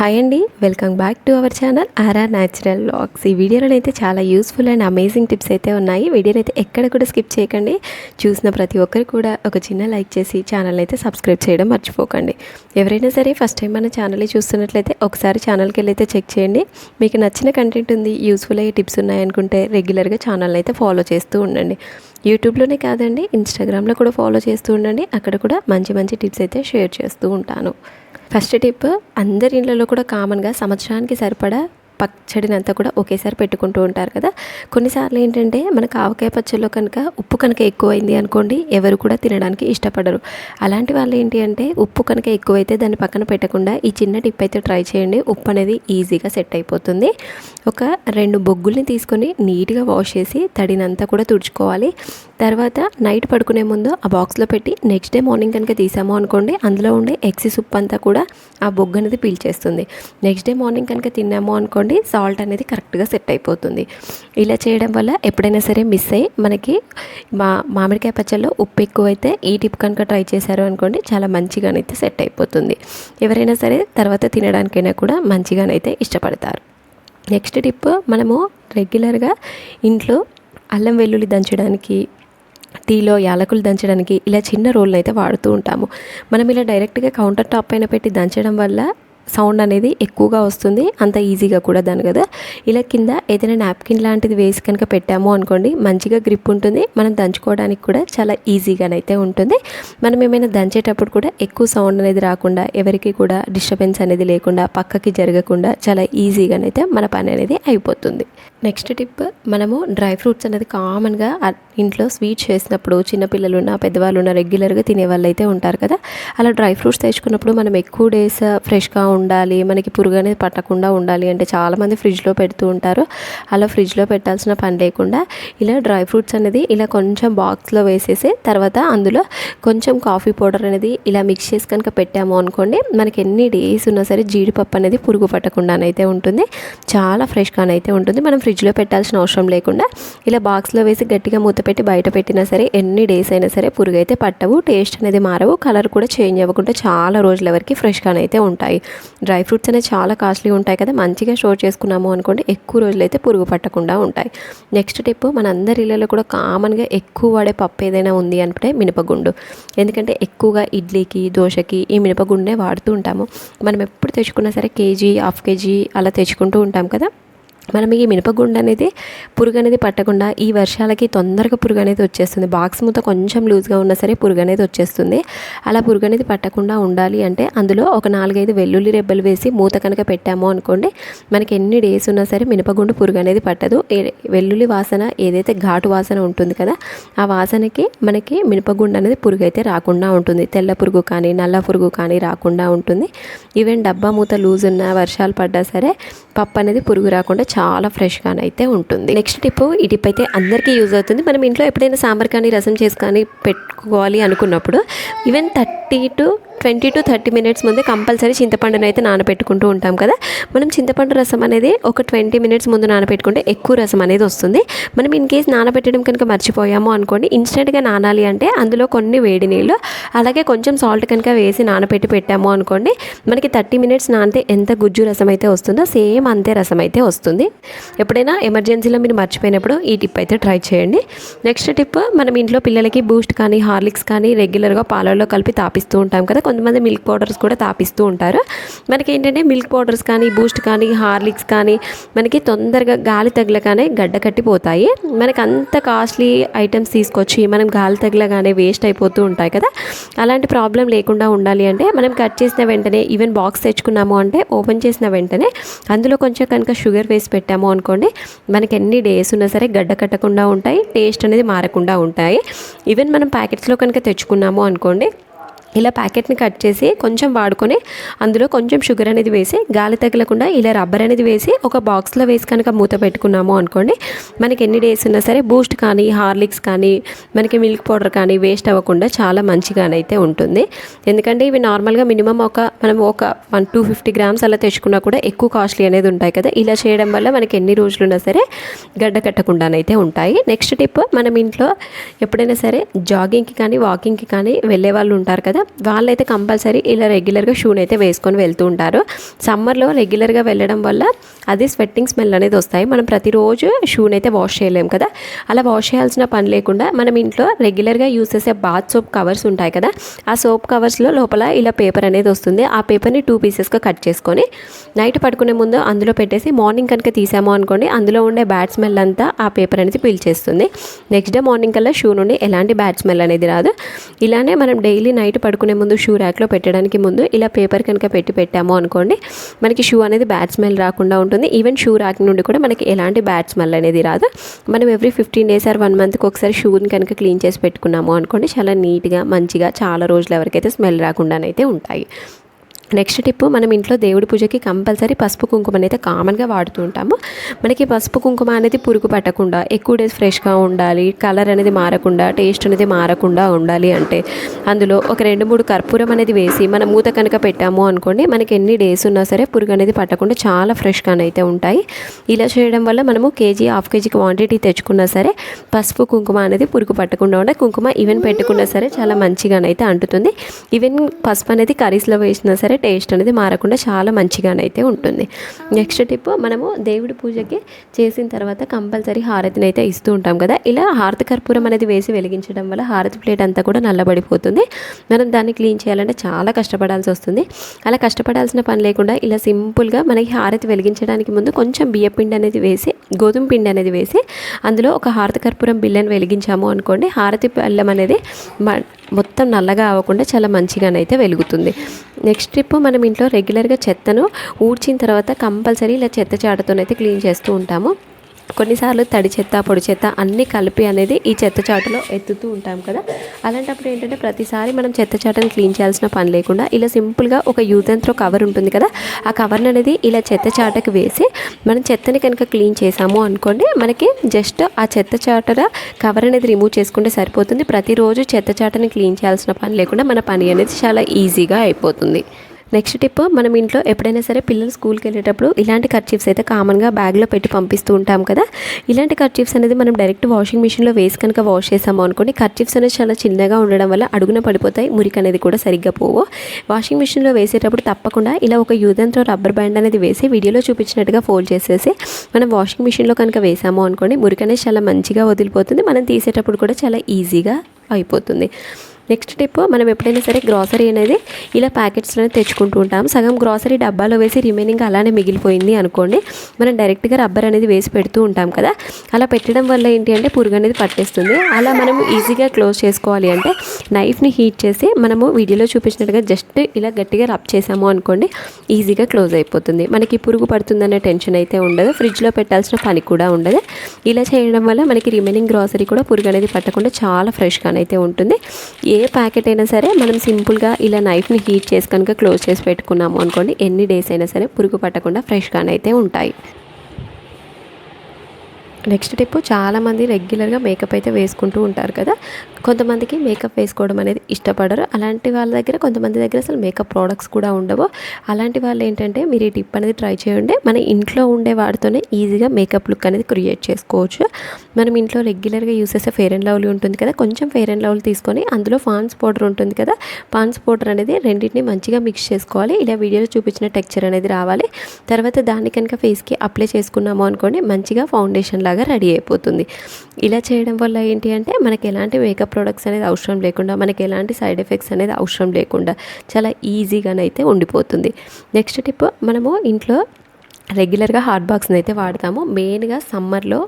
Hi అండి welcome back to our channel RR natural vlogs ఈ వీడియోలో అయితే చాలా యూస్ఫుల్ అండ్ అమేజింగ్ టిప్స్ అయితే ఉన్నాయి. వీడియోని అయితే ఎక్కడ కూడా స్కిప్ చేయకండి. చూసిన ప్రతి ఒక్కరు కూడా ఒక చిన్న లైక్ చేసి ఛానల్ అయితే సబ్స్క్రైబ్ చేయడం మర్చిపోకండి. ఎవరైనా సరే ఫస్ట్ టైం మన ఛానల్ చూస్తున్నట్లయితే ఒకసారి ఛానల్కి వెళ్ళి అయితే చెక్ చేయండి. మీకు నచ్చిన కంటెంట్ ఉంది యూస్ఫుల్ అయ్యే టిప్స్ ఉన్నాయనుకుంటే రెగ్యులర్గా ఛానల్ అయితే ఫాలో చేస్తూ ఉండండి. యూట్యూబ్లోనే కాదండి ఇన్స్టాగ్రామ్లో కూడా ఫాలో చేస్తూ ఉండండి. అక్కడ కూడా మంచి మంచి టిప్స్ అయితే షేర్ చేస్తూ ఉంటాను. ఫస్ట్ టిప్ అందరి ఇళ్ళలో కూడా కామన్గా సంవత్సరానికి సరిపడా పచ్చడినంతా కూడా ఒకేసారి పెట్టుకుంటూ ఉంటారు కదా. కొన్నిసార్లు ఏంటంటే మనకు ఆవకాయ పచ్చడిలో కనుక ఉప్పు కనుక ఎక్కువైంది అనుకోండి ఎవరు కూడా తినడానికి ఇష్టపడరు. అలాంటి వాళ్ళు ఏంటి అంటే ఉప్పు కనుక ఎక్కువైతే దాన్ని పక్కన పెట్టకుండా ఈ చిన్న టిప్ అయితే ట్రై చేయండి. ఉప్పు అనేది ఈజీగా సెట్ అయిపోతుంది. ఒక రెండు బొగ్గుల్ని తీసుకొని నీట్గా వాష్ చేసి తడినంతా కూడా తుడుచుకోవాలి. తర్వాత నైట్ పడుకునే ముందు ఆ బాక్స్లో పెట్టి నెక్స్ట్ డే మార్నింగ్ కనుక తీసాము అనుకోండి అందులో ఉండే ఎక్సిస్ ఉప్పు అంతా కూడా ఆ బొగ్గు అనేది పీల్చేస్తుంది. నెక్స్ట్ డే మార్నింగ్ కనుక తిన్నాము అనుకోండి సాల్ట్ అనేది కరెక్ట్గా సెట్ అయిపోతుంది. ఇలా చేయడం వల్ల ఎప్పుడైనా సరే మిస్ అయ్యి మనకి మా మామిడికాయ పచ్చళ్ళలో ఉప్పు ఎక్కువైతే ఈ టిప్ కనుక ట్రై చేశారు అనుకోండి చాలా మంచిగానైతే సెట్ అయిపోతుంది. ఎవరైనా సరే తర్వాత తినడానికైనా కూడా మంచిగానైతే ఇష్టపడతారు. నెక్స్ట్ టిప్ మనము రెగ్యులర్గా ఇంట్లో అల్లం వెల్లుల్లి దంచడానికి టీలో యాలకులు దంచడానికి ఇలా చిన్న రోల్ని అయితే వాడుతూ ఉంటాము. మనం ఇలా డైరెక్ట్గా కౌంటర్ టాప్ పైన పెట్టి దంచడం వల్ల సౌండ్ అనేది ఎక్కువగా వస్తుంది. అంత ఈజీగా కూడా దాని కదా. ఇలా కింద ఏదైనా నాప్కిన్ లాంటిది వేసి కనుక పెట్టాము అనుకోండి మంచిగా గ్రిప్ ఉంటుంది. మనం దంచుకోవడానికి కూడా చాలా ఈజీగానైతే ఉంటుంది. మనం ఏమైనా దంచేటప్పుడు కూడా ఎక్కువ సౌండ్ అనేది రాకుండా ఎవరికి కూడా డిస్టర్బెన్స్ అనేది లేకుండా పక్కకి జరగకుండా చాలా ఈజీగానైతే మన పని అనేది అయిపోతుంది. నెక్స్ట్ టిప్ మనము డ్రై ఫ్రూట్స్ అనేది కామన్గా ఇంట్లో స్వీట్ చేసినప్పుడు చిన్నపిల్లలు ఉన్న పెద్దవాళ్ళు ఉన్న రెగ్యులర్గా తినే వాళ్ళు అయితే ఉంటారు కదా. అలా డ్రై ఫ్రూట్స్ తెచ్చుకున్నప్పుడు మనం ఎక్కువ డేస్ ఫ్రెష్గా ఉండాలి మనకి పురుగు అనేది పట్టకుండా ఉండాలి అంటే చాలామంది ఫ్రిడ్జ్లో పెడుతూ ఉంటారు. అలా ఫ్రిడ్జ్లో పెట్టాల్సిన పని లేకుండా ఇలా డ్రై ఫ్రూట్స్ అనేది ఇలా కొంచెం బాక్స్లో వేసేసి తర్వాత అందులో కొంచెం కాఫీ పౌడర్ అనేది ఇలా మిక్స్ చేసి కనుక పెట్టాము అనుకోండి మనకి ఎన్ని డేస్ ఉన్నా సరే జీడిపప్పు అనేది పురుగు పట్టకుండానైతే ఉంటుంది. చాలా ఫ్రెష్గానైతే ఉంటుంది. మనం ఫ్రిడ్జ్లో పెట్టాల్సిన అవసరం లేకుండా ఇలా బాక్స్లో వేసి గట్టిగా మూత పెట్టి బయట పెట్టినా సరే ఎన్ని డేస్ అయినా సరే పురుగు అయితే పట్టవు టేస్ట్ అనేది మారవు కలర్ కూడా చేంజ్ అవ్వకుండా చాలా రోజుల వరకు ఫ్రెష్గానైతే ఉంటాయి. డ్రై ఫ్రూట్స్ అనేవి చాలా కాస్ట్లీ ఉంటాయి కదా మంచిగా స్టోర్ చేసుకున్నాము అనుకోండి ఎక్కువ రోజులైతే పురుగు పట్టకుండా ఉంటాయి. నెక్స్ట్ టిప్ మన అందరి ఇళ్ళలో కూడా కామన్గా ఎక్కువ వాడే పప్పు ఏదైనా ఉంది అంటే మినపగుండు. ఎందుకంటే ఎక్కువగా ఇడ్లీకి దోశకి ఈ మినపగుండే వాడుతూ ఉంటాము. మనం ఎప్పుడు తెచ్చుకున్నా సరే కేజీ హాఫ్ కేజీ అలా తెచ్చుకుంటూ ఉంటాం కదా. మనం ఈ మినపగుండు అనేది పురుగు అనేది పట్టకుండా ఈ వర్షాలకి తొందరగా పురుగు అనేది వచ్చేస్తుంది. బాక్స్ మూత కొంచెం లూజ్గా ఉన్నా సరే పురుగు అనేది వచ్చేస్తుంది. అలా పురుగు అనేది పట్టకుండా ఉండాలి అంటే అందులో ఒక నాలుగైదు వెల్లుల్లి రెబ్బలు వేసి మూత కనుక పెట్టాము అనుకోండి మనకి ఎన్ని డేస్ ఉన్నా సరే మినపగుండు పురుగు అనేది పట్టదు. వెల్లుల్లి వాసన ఏదైతే ఘాటు వాసన ఉంటుంది కదా ఆ వాసనకి మనకి మినపగుండు అనేది పురుగు అయితే రాకుండా ఉంటుంది. తెల్ల పురుగు కానీ నల్ల పురుగు కానీ రాకుండా ఉంటుంది. ఈవెన్ డబ్బా మూత లూజ్ ఉన్న వర్షాలు పడ్డా సరే పప్పు అనేది పురుగు రాకుండా చాలా ఫ్రెష్గానైతే ఉంటుంది. నెక్స్ట్ టిప్ ఈ టిప్ అయితే అందరికీ యూజ్ అవుతుంది. మనం ఇంట్లో ఎప్పుడైనా సాంబార్ కానీ రసం చేసి కానీ పెట్టుకోవాలి అనుకున్నప్పుడు even thirty to twenty to thirty minutes ముందే కంపల్సరీ చింతపండును అయితే నానబెట్టుకుంటూ ఉంటాం కదా. మనం చింతపండు రసం అనేది ఒక ట్వంటీ మినిట్స్ ముందు నానబెట్టుకుంటే ఎక్కువ రసం అనేది వస్తుంది. మనం ఇన్ కేస్ నానబెట్టడం కనుక మర్చిపోయాము అనుకోండి ఇన్స్టెంట్గా నానాలి అంటే అందులో కొన్ని వేడి నీళ్ళు అలాగే కొంచెం సాల్ట్ కనుక వేసి నానబెట్టి పెట్టాము అనుకోండి మనకి థర్టీ మినిట్స్ నానితే ఎంత గుజ్జు రసం అయితే వస్తుందో సేమ్ అంతే రసం అయితే వస్తుంది. ఎప్పుడైనా ఎమర్జెన్సీలో మీరు మర్చిపోయినప్పుడు ఈ టిప్ అయితే ట్రై చేయండి. నెక్స్ట్ టిప్ మనం ఇంట్లో పిల్లలకి బూస్ట్ కానీ హార్లిక్స్ కానీ రెగ్యులర్గా పాలల్లో కలిపి తాపిస్తూ ఉంటాం కదా కొంతమంది మిల్క్ పౌడర్స్ కూడా తాపిస్తూ ఉంటారు. మనకి ఏంటంటే మిల్క్ పౌడర్స్ కానీ బూస్ట్ కానీ హార్లిక్స్ కానీ మనకి తొందరగా గాలి తగలగానే గడ్డ కట్టిపోతాయి. మనకి అంత కాస్ట్లీ ఐటమ్స్ తీసుకొచ్చి మనం గాలి తగలగానే వేస్ట్ అయిపోతూ ఉంటాయి కదా. అలాంటి ప్రాబ్లం లేకుండా ఉండాలి అంటే మనం కట్ చేసిన వెంటనే ఈవెన్ బాక్స్ తెచ్చుకున్నాము అంటే ఓపెన్ చేసిన వెంటనే అందులో కొంచెం కనుక షుగర్ వేసి పెట్టాము అనుకోండి మనకి ఎన్ని డేస్ ఉన్నా సరే గడ్డ కట్టకుండా ఉంటాయి టేస్ట్ అనేది మారకుండా ఉంటాయి. ఈవెన్ మనం ప్యాకెట్స్లో కనుక తెచ్చుకున్నాము అనుకోండి ఇలా ప్యాకెట్ని కట్ చేసి కొంచెం వాడుకొని అందులో కొంచెం షుగర్ అనేది వేసి గాలి తగలకుండా ఇలా రబ్బర్ అనేది వేసి ఒక బాక్స్లో వేసి కనుక మూత పెట్టుకున్నాము అనుకోండి మనకి ఎన్ని డేస్ ఉన్నా సరే బూస్ట్ కానీ హార్లిక్స్ కానీ మనకి మిల్క్ పౌడర్ కానీ వేస్ట్ అవ్వకుండా చాలా మంచిగానైతే ఉంటుంది. ఎందుకంటే ఇవి నార్మల్గా మినిమం ఒక మనం ఒక వన్ టూ ఫిఫ్టీ గ్రామ్స్ అలా తెచ్చుకున్నా కూడా ఎక్కువ కాస్ట్లీ అనేది ఉంటాయి కదా. ఇలా చేయడం వల్ల మనకి ఎన్ని రోజులున్నా సరే గడ్డ కట్టకుండానైతే ఉంటాయి. నెక్స్ట్ టిప్ మనం ఇంట్లో ఎప్పుడైనా సరే జాగింగ్కి కానీ వాకింగ్కి కానీ వెళ్ళే వాళ్ళు ఉంటారు కదా కదా వాళ్ళైతే కంపల్సరీ ఇలా రెగ్యులర్గా షూని అయితే వేసుకొని వెళ్తూ ఉంటారు. సమ్మర్లో రెగ్యులర్గా వెళ్ళడం వల్ల అది స్వెట్టింగ్ స్మెల్ అనేది వస్తాయి. మనం ప్రతిరోజు షూని అయితే వాష్ చేయలేం కదా. అలా వాష్ చేయాల్సిన పని లేకుండా మనం ఇంట్లో రెగ్యులర్గా యూస్ చేసే బాత్ సోప్ కవర్స్ ఉంటాయి కదా. ఆ సోప్ కవర్స్లో లోపల ఇలా పేపర్ అనేది వస్తుంది. ఆ పేపర్ని టూ పీసెస్గా కట్ చేసుకొని నైట్ పడుకునే ముందు అందులో పెట్టేసి మార్నింగ్ కనుక తీసాము అనుకోండి అందులో ఉండే బ్యాడ్ స్మెల్ అంతా ఆ పేపర్ అనేది పీల్చేస్తుంది నెక్స్ట్ డే మార్నింగ్ కల్లా షూ నుండి ఎలాంటి బ్యాడ్ స్మెల్ అనేది రాదు. ఇలానే మనం డైలీ నైట్ పడుకునే ముందు షూ ర్యాక్లో పెట్టడానికి ముందు ఇలా పేపర్ కనుక పెట్టి పెట్టాము అనుకోండి మనకి షూ అనేది బ్యాడ్ స్మెల్ రాకుండా ఉంటుంది. ఈవెన్ షూ ర్యాక్ నుండి కూడా మనకి ఎలాంటి బ్యాడ్ స్మెల్ అనేది రాదు. మనం every fifteen days or one మంత్కి ఒకసారి షూని కనుక క్లీన్ చేసి పెట్టుకున్నాము అనుకోండి చాలా నీట్గా మంచిగా చాలా రోజులు ఎవరికైతే స్మెల్ రాకుండానైతే ఉంటాయి. నెక్స్ట్ టిప్ మనం ఇంట్లో దేవుడి పూజకి కంపల్సరీ పసుపు కుంకుమ అనేది కామన్గా వాడుతూ ఉంటాము. మనకి పసుపు కుంకుమ అనేది పురుగు పట్టకుండా ఎక్కువ డేస్ ఫ్రెష్గా ఉండాలి కలర్ అనేది మారకుండా టేస్ట్ అనేది మారకుండా ఉండాలి అంటే అందులో ఒక రెండు మూడు కర్పూరం అనేది వేసి మనం మూత కనుక పెట్టాము అనుకోండి మనకి ఎన్ని డేస్ ఉన్నా సరే పురుగు అనేది పట్టకుండా చాలా ఫ్రెష్గానైతే ఉంటాయి. ఇలా చేయడం వల్ల మనము కేజీ హాఫ్ కేజీ క్వాంటిటీ తెచ్చుకున్నా సరే పసుపు కుంకుమ అనేది పురుగు పట్టకుండా ఉండే కుంకుమ ఈవెన్ పెట్టుకున్నా సరే చాలా మంచిగానైతే అంటుతుంది. ఈవెన్ పసుపు అనేది కర్రీస్లో వేసినా సరే టేస్ట్ అనేది మారకుండా చాలా మంచిగానైతే ఉంటుంది. నెక్స్ట్ టిప్ మనము దేవుడి పూజకి చేసిన తర్వాత కంపల్సరీ హారతిని అయితే ఇస్తూ ఉంటాం కదా. ఇలా హారతి కర్పూరం అనేది వేసి వెలిగించడం వల్ల హారతి ప్లేట్ అంతా కూడా నల్లబడిపోతుంది. మనం దాన్ని క్లీన్ చేయాలంటే చాలా కష్టపడాల్సి వస్తుంది. అలా కష్టపడాల్సిన పని లేకుండా ఇలా సింపుల్గా మనకి హారతి వెలిగించడానికి ముందు కొంచెం బియ్య పిండి అనేది వేసి గోధుమ పిండి అనేది వేసి అందులో ఒక హారతి కర్పూరం బిల్లని వెలిగించాము అనుకోండి హారతి బెల్లం అనేది మొత్తం నల్లగా అవ్వకుండా చాలా మంచిగానైతే వెలుగుతుంది. నెక్స్ట్ ట్రిప్ మనం ఇంట్లో రెగ్యులర్గా చెత్తను ఊడ్చిన తర్వాత కంపల్సరీ ఇలా చెత్త చాటతోనైతే క్లీన్ చేస్తూ ఉంటాము. కొన్నిసార్లు తడి చెత్త పొడి చెత్త అన్నీ కలిపి అనేది ఈ చెత్త చాటలో ఎత్తుతూ ఉంటాం కదా. అలాంటప్పుడు ఏంటంటే ప్రతిసారి మనం చెత్త చాటను క్లీన్ చేయాల్సిన పని లేకుండా ఇలా సింపుల్గా ఒక యూతెంత్రో కవర్ ఉంటుంది కదా. ఆ కవర్ని అనేది ఇలా చెత్త చాటకు వేసి మనం చెత్తని కనుక క్లీన్ చేసాము అనుకోండి మనకి జస్ట్ ఆ చెత్త చాటల కవర్ అనేది రిమూవ్ చేసుకుంటే సరిపోతుంది. ప్రతిరోజు చెత్త చాటని క్లీన్ చేయాల్సిన పని లేకుండా మన పని అనేది చాలా ఈజీగా అయిపోతుంది. నెక్స్ట్ టిప్ మనం ఇంట్లో ఎప్పుడైనా సరే పిల్లలు స్కూల్కి వెళ్ళేటప్పుడు ఇలాంటి కర్చీఫ్స్ అయితే కామన్గా బ్యాగ్లో పెట్టి పంపిస్తూ ఉంటాం కదా. ఇలాంటి కర్చీఫ్స్ అనేది మనం డైరెక్ట్ వాషింగ్ మిషన్లో వేసి కనుక వాష్ చేసాము అనుకోండి కర్చీఫ్స్ అనేది చాలా చిన్నగా ఉండడం వల్ల అడుగున పడిపోతాయి మురికి అనేది కూడా సరిగ్గా పోవు. వాషింగ్ మిషన్లో వేసేటప్పుడు తప్పకుండా ఇలా ఒక యూదంతో రబ్బర్ బ్యాండ్ అనేది వేసి వీడియోలో చూపించినట్టుగా ఫోల్డ్ చేసేసి మనం వాషింగ్ మిషన్లో కనుక వేసాము అనుకోండి మురికి అనేది చాలా మంచిగా వదిలిపోతుంది మనం తీసేటప్పుడు కూడా చాలా ఈజీగా అయిపోతుంది. నెక్స్ట్ టిప్ మనం ఎప్పుడైనా సరే గ్రాసరీ అనేది ఇలా ప్యాకెట్స్లోనే తెచ్చుకుంటూ ఉంటాం. సగం గ్రాసరీ డబ్బాలో వేసి రిమైనింగ్ అలానే మిగిలిపోయింది అనుకోండి మనం డైరెక్ట్గా రబ్బర్ అనేది వేసి పెడుతూ ఉంటాం కదా. అలా పెట్టడం వల్ల ఏంటి అంటే పురుగు అనేది పట్టేస్తుంది. అలా మనం ఈజీగా క్లోజ్ చేసుకోవాలి అంటే నైఫ్ని హీట్ చేసి మనము వీడియోలో చూపించినట్టుగా జస్ట్ ఇలా గట్టిగా రబ్ చేసాము అనుకోండి ఈజీగా క్లోజ్ అయిపోతుంది. మనకి పురుగు పడుతుందనే టెన్షన్ అయితే ఉండదు. ఫ్రిడ్జ్లో పెట్టాల్సిన పని కూడా ఉండదు. ఇలా చేయడం వల్ల మనకి రిమైనింగ్ గ్రాసరీ కూడా పురుగు అనేది పట్టకుండా చాలా ఫ్రెష్గానైతే ఉంటుంది. ఏ ఏ ప్యాకెట్ అయినా సరే మనం సింపుల్గా ఇలా నైఫ్ని హీట్ చేసి కనుక క్లోజ్ చేసి పెట్టుకున్నాము అనుకోండి ఎన్ని డేస్ అయినా సరే పురుగు పట్టకుండా ఫ్రెష్గానైతే ఉంటాయి. నెక్స్ట్ టిప్ చాలామంది రెగ్యులర్గా మేకప్ అయితే వేసుకుంటూ ఉంటారు కదా కొంతమందికి మేకప్ వేసుకోవడం అనేది ఇష్టపడరు. అలాంటి వాళ్ళ దగ్గర కొంతమంది దగ్గర అసలు మేకప్ ప్రోడక్ట్స్ కూడా ఉండవు. అలాంటి వాళ్ళు ఏంటంటే మీరు ఈ టిప్ అనేది ట్రై చేయండి. మన ఇంట్లో ఉండే వాటితోనే ఈజీగా మేకప్ లుక్ అనేది క్రియేట్ చేసుకోవచ్చు. మనం ఇంట్లో రెగ్యులర్గా యూస్ చేసే ఫెయిర్ అండ్ లవ్లీ ఉంటుంది కదా. కొంచెం ఫేర్ అండ్ లవ్లీ తీసుకొని అందులో ఫాన్స్ పౌడర్ ఉంటుంది కదా. ఫాన్స్ పౌడర్ అనేది రెండింటిని మంచిగా మిక్స్ చేసుకోవాలి. ఇలా వీడియోలో చూపించిన టెక్చర్ అనేది రావాలి. తర్వాత దాన్ని కనుక ఫేస్కి అప్లై చేసుకున్నాము అనుకోండి మంచిగా ఫౌండేషన్ లాగా రెడీ అయిపోతుంది. ఇలా చేయడం వల్ల ఏంటి అంటే మనకి ఎలాంటి మేకప్ ప్రొడక్ట్స్ అనేది అవసరం లేకుండా మనకి ఎలాంటి సైడ్ ఎఫెక్ట్స్ అనేది అవసరం లేకుండా చాలా ఈజీగానైతే ఉండిపోతుంది. నెక్స్ట్ టిప్ మనము ఇంట్లో రెగ్యులర్గా హాట్ బాక్స్ని అయితే వాడతాము. మెయిన్గా సమ్మర్లో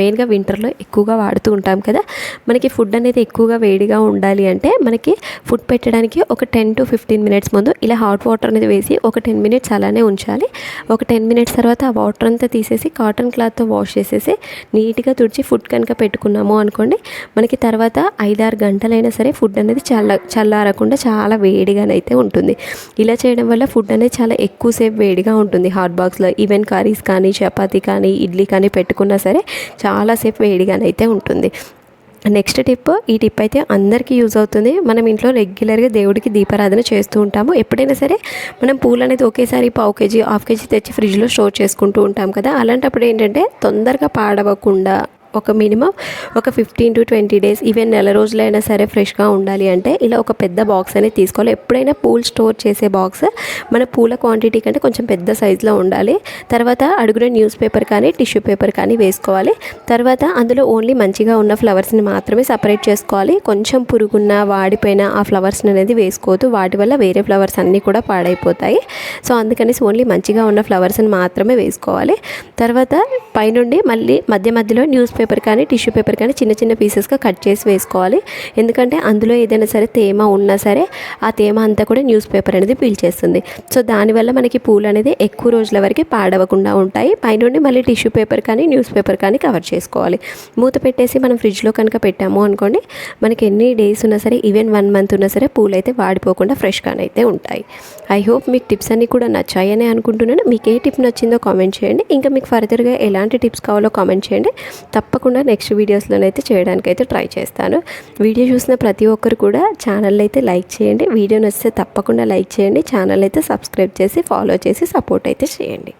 మెయిన్గా వింటర్లో ఎక్కువగా వాడుతూ ఉంటాం కదా. మనకి ఫుడ్ అనేది ఎక్కువగా వేడిగా ఉండాలి అంటే మనకి ఫుడ్ పెట్టడానికి ఒక టెన్ టు ఫిఫ్టీన్ మినిట్స్ ముందు ఇలా హాట్ వాటర్ అనేది వేసి ఒక టెన్ మినిట్స్ అలానే ఉంచాలి. ఒక టెన్ మినిట్స్ తర్వాత ఆ వాటర్ అంతా తీసేసి కాటన్ క్లాత్తో వాష్ చేసేసి నీట్గా తుడిచి ఫుడ్ కనుక పెట్టుకున్నాము అనుకోండి మనకి తర్వాత ఐదారు గంటలైనా సరే ఫుడ్ అనేది చల్ల చల్లారకుండా చాలా వేడిగానైతే ఉంటుంది. ఇలా చేయడం వల్ల ఫుడ్ అనేది చాలా ఎక్కువసేపు వేడిగా ఉంటుంది హాట్ బాక్స్లో. ఈవెన్ కర్రీస్ కానీ చపాతీ కానీ ఇడ్లీ కానీ పెట్టుకున్నా సరే చాలాసేపు వేడిగానైతే ఉంటుంది. నెక్స్ట్ టిప్ ఈ టిప్ అయితే అందరికీ యూజ్ అవుతుంది. మనం ఇంట్లో రెగ్యులర్గా దేవుడికి దీపారాధన చేస్తూ ఉంటాము. ఎప్పుడైనా సరే మనం పూలు అనేది ఒకేసారి పావు కేజీ హాఫ్ కేజీ తెచ్చి ఫ్రిడ్జ్లో స్టోర్ చేసుకుంటూ ఉంటాం కదా. అలాంటప్పుడు ఏంటంటే తొందరగా పాడవకుండా ఒక మినిమం ఒక fifteen to twenty days even నెల రోజులైనా సరే ఫ్రెష్గా ఉండాలి అంటే ఇలా ఒక పెద్ద బాక్స్ అనేది తీసుకోవాలి. ఎప్పుడైనా పూలు స్టోర్ చేసే బాక్స్ మన పూల క్వాంటిటీ కంటే కొంచెం పెద్ద సైజులో ఉండాలి. తర్వాత అడుగున న్యూస్ పేపర్ కానీ టిష్యూ పేపర్ కానీ వేసుకోవాలి. తర్వాత అందులో ఓన్లీ మంచిగా ఉన్న ఫ్లవర్స్ని మాత్రమే సపరేట్ చేసుకోవాలి. కొంచెం పురుగున్న వాడిపోయిన ఆ ఫ్లవర్స్ని అనేది వేసుకోవద్దు. వాటి వల్ల వేరే ఫ్లవర్స్ అన్నీ కూడా పాడైపోతాయి. సో అందుకనేసి ఓన్లీ మంచిగా ఉన్న ఫ్లవర్స్ని మాత్రమే వేసుకోవాలి. తర్వాత పైనుండి మళ్ళీ మధ్య మధ్యలో న్యూస్ పేపర్ కానీ టిష్యూ పేపర్ కానీ చిన్న చిన్న పీసెస్గా కట్ చేసి వేసుకోవాలి. ఎందుకంటే అందులో ఏదైనా సరే తేమ ఉన్నా సరే ఆ తేమ అంతా కూడా న్యూస్ పేపర్ అనేది పీల్చేస్తుంది సో దానివల్ల మనకి పూలు అనేది ఎక్కువ రోజుల వరకు పాడవకుండా ఉంటాయి. పైనుండి మళ్ళీ టిష్యూ పేపర్ కానీ న్యూస్ పేపర్ కానీ కవర్ చేసుకోవాలి. మూత పెట్టేసి మనం ఫ్రిడ్జ్లో కనుక పెట్టాము అనుకోండి మనకి ఎన్ని డేస్ ఉన్నా సరే ఈవెన్ వన్ మంత్ ఉన్నా సరే పూలు అయితే వాడిపోకుండా ఫ్రెష్గానే అయితే ఉంటాయి. ఐ హోప్ మీకు టిప్స్ అన్నీ కూడా నచ్చాయని అనుకుంటున్నాను. మీకు ఏ టిప్ నచ్చిందో కామెంట్ చేయండి. ఇంకా మీకు ఫర్దర్గా ఎలాంటి టిప్స్ కావాలో కామెంట్ చేయండి. తప్ప తప్పకుండా నెక్స్ట్ వీడియోస్లోనైతే చేయడానికైతే ట్రై చేస్తాను. వీడియో చూసిన ప్రతి ఒక్కరు కూడా ఛానల్ అయితే లైక్ చేయండి. వీడియో నచ్చితే తప్పకుండా లైక్ చేయండి. ఛానల్ అయితే సబ్స్క్రైబ్ చేసి ఫాలో చేసి సపోర్ట్ అయితే చేయండి.